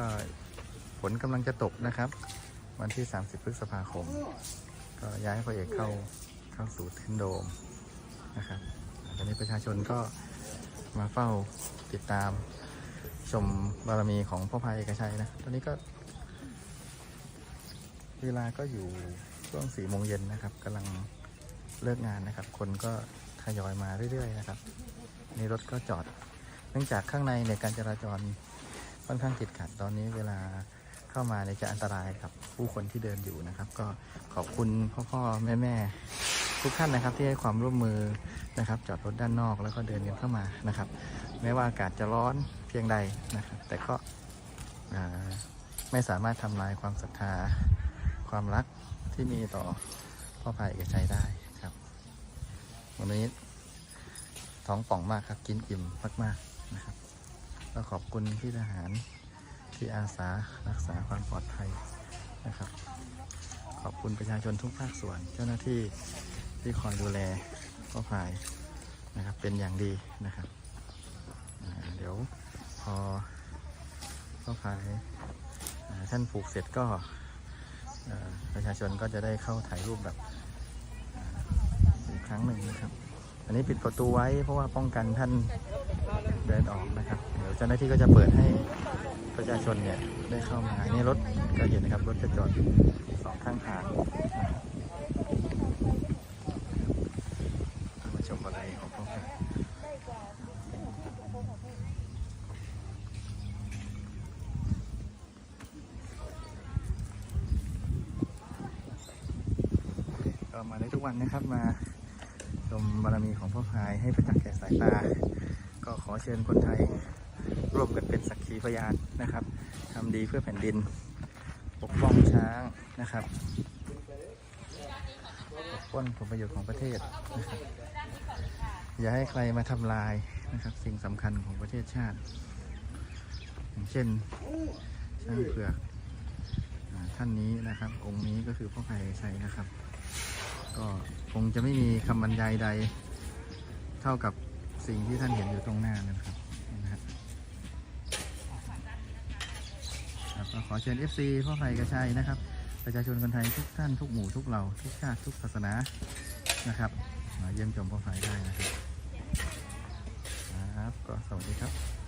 ก็ฝนกำลังจะตกนะครับ วันที่ 30 พฤษภาคม ก็ย้ายพระเอกเข้าเข้าสู่ทึนโดมนะครับตอนนี้ประชาชนก็มาเฝ้าติดตามชมบารมีของพ่อพายเอกชัยนะ ตอนนี้ก็เวลาก็อยู่ช่วงสี่โมงเย็นนะครับกำลังเลิกงานนะครับ คนก็ทยอยมาเรื่อยๆนะครับ นี่รถก็จอด เนื่องจากข้างในเนี่ยการจราจร ค่อนข้างติดขัดตอนนี้เวลาเข้ามาเนี่ยจะอันตรายกับผู้คนที่เดินอยู่นะครับ ก็ขอบคุณพ่อพ่อแม่แม่ทุกท่านนะครับที่ให้ความร่วมมือนะครับ จอดรถด้านนอกแล้วก็เดินกันเข้ามานะครับ แม้ว่าอากาศจะร้อนเพียงใดนะครับ แต่ก็ไม่สามารถทำลายความศรัทธาความรักที่มีต่อพ่อพายเอกชัยได้ครับ วันนี้ท้องป่องมากครับกินอิ่มมากๆ ก็ขอบคุณพี่ทหารที่อาสารักษาความปลอดภัยนะครับ ขอบคุณประชาชนทุกภาคส่วน เจ้าหน้าที่ที่คอยดูแลพ่อพายนะครับเป็นอย่างดีนะครับ เดี๋ยวพอพ่อพายท่านผูกเสร็จก็ประชาชนก็จะได้เข้าถ่ายรูปแบบอีกครั้งหนึ่งนะครับ อันนี้ปิดประตูไว้เพราะว่าป้องกันท่านเดินออกนะครับ ดี๋ยวเจ้าหน้าที่ก็จะเปิดให้ประชาชนเนี่ยได้เข้ามานี่รถก็เห็นนะครับรถจะจอดสองข้างทางนะครับมาชมอะไรของพวกเราก็มาได้ทุกวันนะครับมาชมบารมีของพ่อพายให้ประจักษ์แก่สายตา ก็ขอเชิญคนไทย ร่วมกันเป็นสักขีพยานนะครับทำดีเพื่อแผ่นดิน ปกป้องช้างนะครับปกป้องผลประโยชน์ของประเทศนะครับอย่าให้ใครมาทำลายนะครับ สิ่งสำคัญของประเทศชาติ อย่างเช่นช้างเผือกท่านนี้นะครับ องค์นี้ก็คือพ่อพายชัยนะครับ ก็คงจะไม่มีคำบรรยายใด เท่ากับสิ่งที่ท่านเห็นอยู่ตรงหน้านะครับนี่นะฮะครับ ก็ขอเชิญ FC พ่อไผ่กระชัยนะครับ ประชาชนคนไทยทุกท่านทุกหมู่ทุกเหล่าทุกชาติทุกศาสนานะครับมาเยี่ยมชมพ่อไผ่ได้นะครับครับก็สวัสดีครับ